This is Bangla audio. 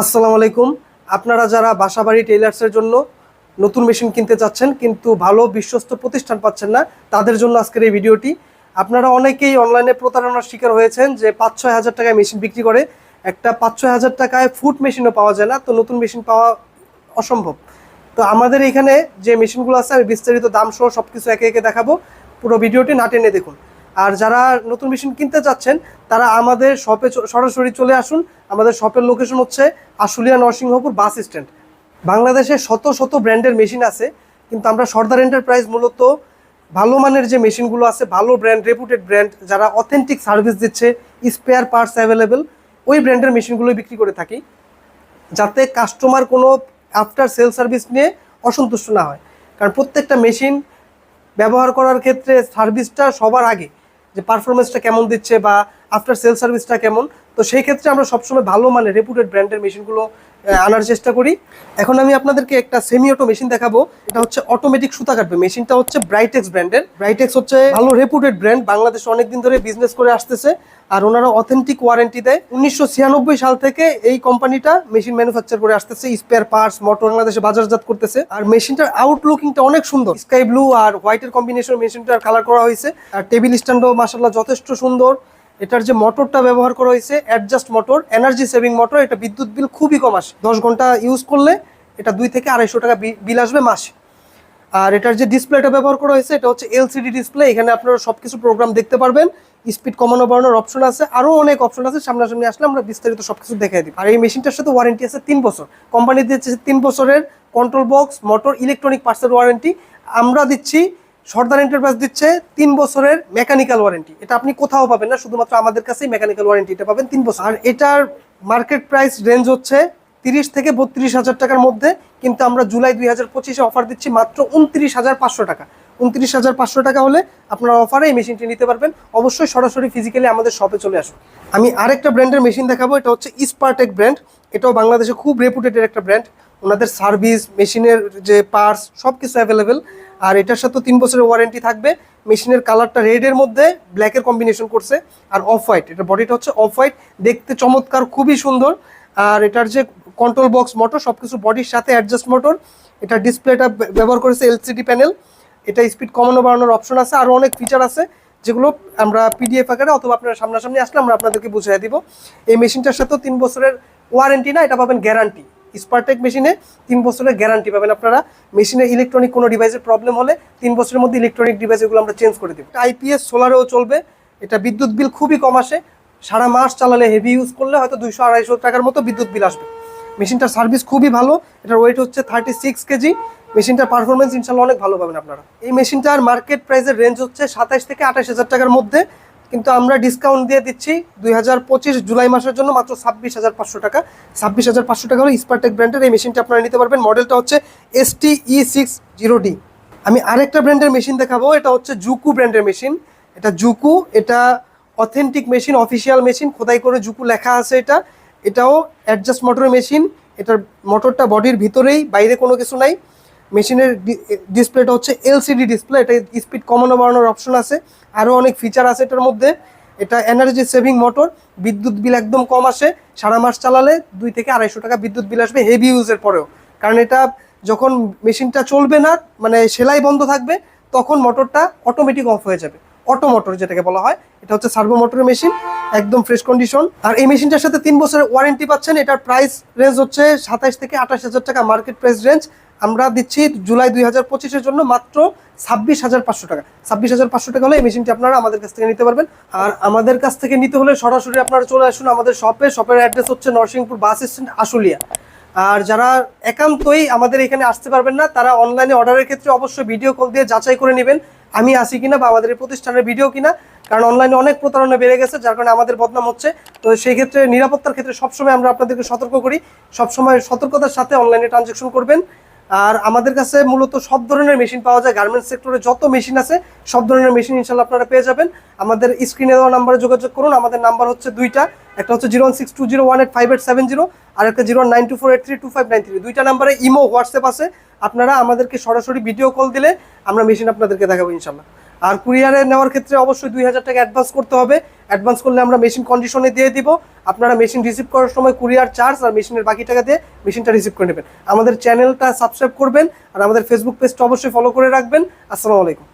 আসসালামু আলাইকুম। আপনারা যারা বাসাবাড়ি টেইলার্সের জন্য নতুন মেশিন কিনতে চাচ্ছেন, কিন্তু ভালো বিশ্বস্ত প্রতিষ্ঠান পাচ্ছেন না, তাদের জন্য আজকের এই ভিডিওটি। আপনারা অনেকেই অনলাইনে প্রতারণার শিকার হয়েছেন যে পাঁচ ছয় হাজার টাকায় মেশিন বিক্রি করে। একটা পাঁচ ছয় হাজার টাকায় ফুট মেশিনও পাওয়া যায় না, তো নতুন মেশিন পাওয়া অসম্ভব। তো আমাদের এখানে যে মেশিনগুলো আছে, আমি বিস্তারিত দাম সহ সব কিছু একে একে দেখাবো। পুরো ভিডিওটি না টেনে দেখুন। আর যারা নতুন মেশিন কিনতে চাচ্ছেন তারা আমাদের শপে সরাসরি চলে আসুন। আমাদের শপের লোকেশন হচ্ছে আশুলিয়া নরসিংহপুর বাস স্ট্যান্ড। বাংলাদেশে শত শত ব্র্যান্ডের মেশিন আছে, কিন্তু আমরা সর্দার এন্টারপ্রাইজ মূলত ভালো মানের যে মেশিনগুলো আছে, ভালো ব্র্যান্ড রেপুটেড ব্র্যান্ড যারা অথেন্টিক সার্ভিস দিচ্ছে স্পেয়ার পার্টস অ্যাভেলেবেল ওই ব্র্যান্ডের মেশিনগুলোই বিক্রি করে থাকি, যাতে কাস্টমার কোনো আফটার সেল সার্ভিস নিয়ে অসন্তুষ্ট না হয়। কারণ প্রত্যেকটা মেশিন ব্যবহার করার ক্ষেত্রে সার্ভিসটা সবার আগে। যে পারফরমেন্সটা কেমন দিচ্ছে বা আফটার সেল সার্ভিসটা কেমন? তো সেই ক্ষেত্রে আমরা সবসময় ভালো মানে রেপুটেড ব্র্যান্ডের মেশিনগুলো আনার চেষ্টা করি। এখন আমি আপনাদেরকে একটা সেমি অটো মেশিন দেখাবো। এটা হচ্ছে অটোমেটিক সুতা কাটবে। মেশিনটা হচ্ছে ব্রাইটেক্স ব্র্যান্ডের ব্রাইটেক্স হচ্ছে ভালো রেপুটেড ব্র্যান্ড বাংলাদেশে অনেকদিন ধরে বিজনেস করে আসতেছে। আর ওনারা অথেন্টিক ওয়ারেন্টি দেয়। উনিশশো ছিয়ানব্বই সাল থেকে এই কোম্পানিটা মেশিন ম্যানুফ্যাকচার করে আসতেছে। স্পেয়ার পার্টস মোটর বাংলাদেশে বাজারজাত করতেছে। আর মেশিনটার আউটলুকিংটা অনেক সুন্দর। স্কাই ব্লু আর হোয়াইটের কম্বিনেশন মেশিনটার কালার করা হয়েছে। আর টেবিল স্ট্যান্ডও মাসাল্লাহ যথেষ্ট সুন্দর। এটার যে মোটরটা ব্যবহার করা হয়েছে adjust motor energy saving motor এটা বিদ্যুৎ বিল খুবই কম আসে। দশ ঘণ্টা ইউজ করলে এটা দুই থেকে আড়াইশো টাকা বিল আসবে মাসে। আর এটার যে ডিসপ্লেটা ব্যবহার করা হয়েছে, এটা হচ্ছে এলসিডি ডিসপ্লে এখানে আপনারা সব কিছু প্রোগ্রাম দেখতে পারবেন। স্পিড কমানো, বাড়ানোর অপশন আছে। আরও অনেক অপশন আছে, সামনাসামনি আসলে আমরা বিস্তারিত সব কিছু দেখাই দিই আর এই মেশিনটার সাথে ওয়ারেন্টি আছে তিন বছর। কোম্পানি দিচ্ছে তিন বছরের কন্ট্রোল বক্স মোটর ইলেকট্রনিক পার্টসের ওয়ারেন্টি আমরা দিচ্ছি সর্দার এন্টারপ্রাইজ দিচ্ছে তিন বছরের মেকানিক্যাল ওয়ারেন্টি। এটা আপনি কোথাও পাবেন না, শুধুমাত্র আমাদের কাছেই মেকানিক্যাল ওয়ারেন্টি এটা পাবেন তিন বছর। আর এটার মার্কেট প্রাইস রেঞ্জ হচ্ছে তিরিশ থেকে বত্রিশ হাজার টাকার মধ্যে, কিন্তু আমরা জুলাই দুই হাজার পঁচিশে অফার দিচ্ছি মাত্র উনত্রিশ হাজার পাঁচশো টাকা। উনত্রিশ হাজার পাঁচশো টাকা হলে আপনারা অফারে এই মেশিনটি নিতে পারবেন। অবশ্যই সরাসরি ফিজিক্যালি আমাদের শপে চলে আসুন। আমি আরেকটা ব্র্যান্ডের মেশিন দেখাবো, এটা হচ্ছে ইস্পার্টেক ব্র্যান্ড এটাও বাংলাদেশে খুব রেপুটেড একটা ব্র্যান্ড ওনাদের সার্ভিস মেশিনের যে পার্টস সব কিছু অ্যাভেলেবেল আর এটার সাথে তিন বছরের ওয়ারেন্টি থাকবে। মেশিনের কালারটা রেডের মধ্যে ব্ল্যাকের কম্বিনেশন করছে। আর অফ হোয়াইট এটা বডিটা হচ্ছে অফ হোয়াইট দেখতে চমৎকার, খুবই সুন্দর। আর এটার যে কন্ট্রোল বক্স মোটর সব কিছু বডির সাথে অ্যাডজাস্ট মোটর এটা ডিসপ্লেটা ব্যবহার করেছে এলসিডি প্যানেল এটা স্পিড কমানো বাড়ানোর অপশন আছে। আরও অনেক ফিচার আছে, যেগুলো আমরা পিডিএফ আকারে অথবা আপনার সামনাসামনি আসলে আমরা আপনাদেরকে বুঝিয়ে দিব। এই মেশিনটার সাথেও তিন বছরের ওয়ারেন্টি না, এটা পাবেন গ্যারান্টি স্পারটেক মেশিনে তিন বছরের গ্যারান্টি পাবেন আপনারা। মেশিনের ইলেকট্রনিক কোনো ডিভাইসের প্রবলেম হলে তিন বছরের মধ্যে ইলেকট্রনিক ডিভাইস এগুলো আমরা চেঞ্জ করে দেবো। আইপিএস সোলারেও চলবে। এটা বিদ্যুৎ বিল খুবই কম আসে। সারা মাস চালালে হেভি ইউজ করলে হয়তো দুইশো, আড়াইশো টাকার মতো বিদ্যুৎ বিল আসবে। মেশিনটার সার্ভিস খুবই ভালো। এটার ওয়েট হচ্ছে থার্টি সিক্স কেজি। মেশিনটার পারফরমেন্স ইনশাল্লাহ অনেক ভালো পাবেন আপনারা। এই মেশিনটার মার্কেট প্রাইসের রেঞ্জ হচ্ছে সাতাশ থেকে আঠাশ হাজার টাকার মধ্যে। কিন্তু আমরা ডিসকাউন্ট দিয়ে দিচ্ছি দুই হাজার পঁচিশ জুলাই মাসের জন্য মাত্র ছাব্বিশ হাজার পাঁচশো টাকা। ছাব্বিশ হাজার পাঁচশো টাকা হলে স্পারটেক ব্র্যান্ডের এই মেশিনটা আপনারা নিতে পারবেন। মডেলটা হচ্ছে S T E six zero D আমি আরেকটা ব্র্যান্ডের মেশিন দেখাবো, এটা হচ্ছে জুকু ব্র্যান্ডের মেশিন এটা জুকু এটা অথেন্টিক মেশিন অফিসিয়াল মেশিন খোদাই করে জুকু লেখা আছে এটা। এটাও অ্যাডজাস্ট মোটরের মেশিন এটার মোটরটা বডির ভিতরেই, বাইরে কোনো কিছু নাই। মেশিনের ডিসপ্লেটা হচ্ছে এলসিডি ডিসপ্লে, এটা স্পিড কমানো বাড়ানোর অপশন আছে। আরও অনেক ফিচার আছে এটার মধ্যে। এটা এনার্জি সেভিং মোটর বিদ্যুৎ বিল একদম কম আসে, সারা মাস চালালে দুই থেকে আড়াইশো টাকা বিদ্যুৎ বিল আসবে হেভি ইউজের পরেও। কারণ এটা যখন মেশিনটা চলবে না মানে সেলাই বন্ধ থাকবে, তখন মোটরটা অটোমেটিক অফ হয়ে যাবে। অটো মোটর যেটাকে বলা হয়, এটা হচ্ছে সার্ভো মোটরের মেশিন একদম ফ্রেশ কন্ডিশন আর এই মেশিনটার সাথে তিন বছরের ওয়ারেন্টি পাচ্ছেন, এটার প্রাইস রেঞ্জ হচ্ছে সাতাইশ থেকে আঠাশ হাজার টাকা মার্কেট প্রাইস রেঞ্জ আমরা দিচ্ছি জুলাই দুই হাজার পঁচিশের জন্য মাত্র ছাব্বিশ হাজার পাঁচশো টাকা। ছাব্বিশ হাজার পাঁচশো টাকা হলে এই মেশিনটি আপনারা আমাদের কাছ থেকে নিতে পারবেন। আর আমাদের কাছ থেকে নিতে হলে সরাসরি আপনারা চলে আসুন আমাদের শপে। শপের অ্যাড্রেস হচ্ছে নরসিংপুর বাস স্ট্যান্ড, আশুলিয়া। আর যারা একান্তই আমাদের এখানে আসতে পারবেন না, তারা অনলাইনে অর্ডারের ক্ষেত্রে অবশ্যই ভিডিও কল দিয়ে যাচাই করে নেবেন, আমি আসি কিনা বা আমাদের প্রতিষ্ঠানের ভিডিও কিনা। কারণ অনলাইনে অনেক প্রতারণা বেড়ে গেছে, যার কারণে আমাদের বদনাম হচ্ছে। তো সেই ক্ষেত্রে নিরাপত্তার ক্ষেত্রে সবসময় আমরা আপনাদেরকে সতর্ক করি। সবসময় সতর্কতার সাথে অনলাইনে ট্রানজ্যাকশন করবেন। আর আমাদের কাছে মূলত সব ধরনের মেশিন পাওয়া যায়। গার্মেন্টস সেক্টরে যত মেশিন আছে, সব ধরনের মেশিন ইনশাল্লাহ আপনারা পেয়ে যাবেন। আমাদের স্ক্রিনে দেওয়া নাম্বারে যোগাযোগ করুন। আমাদের নাম্বার হচ্ছে দুইটা। একটা হচ্ছে zero one six two one eight five seven zero আর একটা zero nine two four eight three two five nine three দুইটা নাম্বারে ইমো হোয়াটসঅ্যাপ আছে। আপনারা আমাদেরকে সরাসরি ভিডিও কল দিলে আমরা মেশিন আপনাদেরকে দেখাবো ইনশাল্লাহ। আর কুরিয়ারে নেওয়ার ক্ষেত্রে অবশ্যই দুই হাজার টাকা অ্যাডভান্স করতে হবে। অ্যাডভান্স করলে আমরা মেশিন কন্ডিশনে দিয়ে দিব। আপনারা মেশিন রিসিভ করার সময় কুরিয়ার চার্জ আর মেশিনের বাকি টাকা দিয়ে মেশিনটা রিসিভ করে নেবেন। আমাদের চ্যানেলটা সাবস্ক্রাইব করবেন আর আমাদের ফেসবুক পেজটা অবশ্যই ফলো করে রাখবেন। আসসালামু আলাইকুম।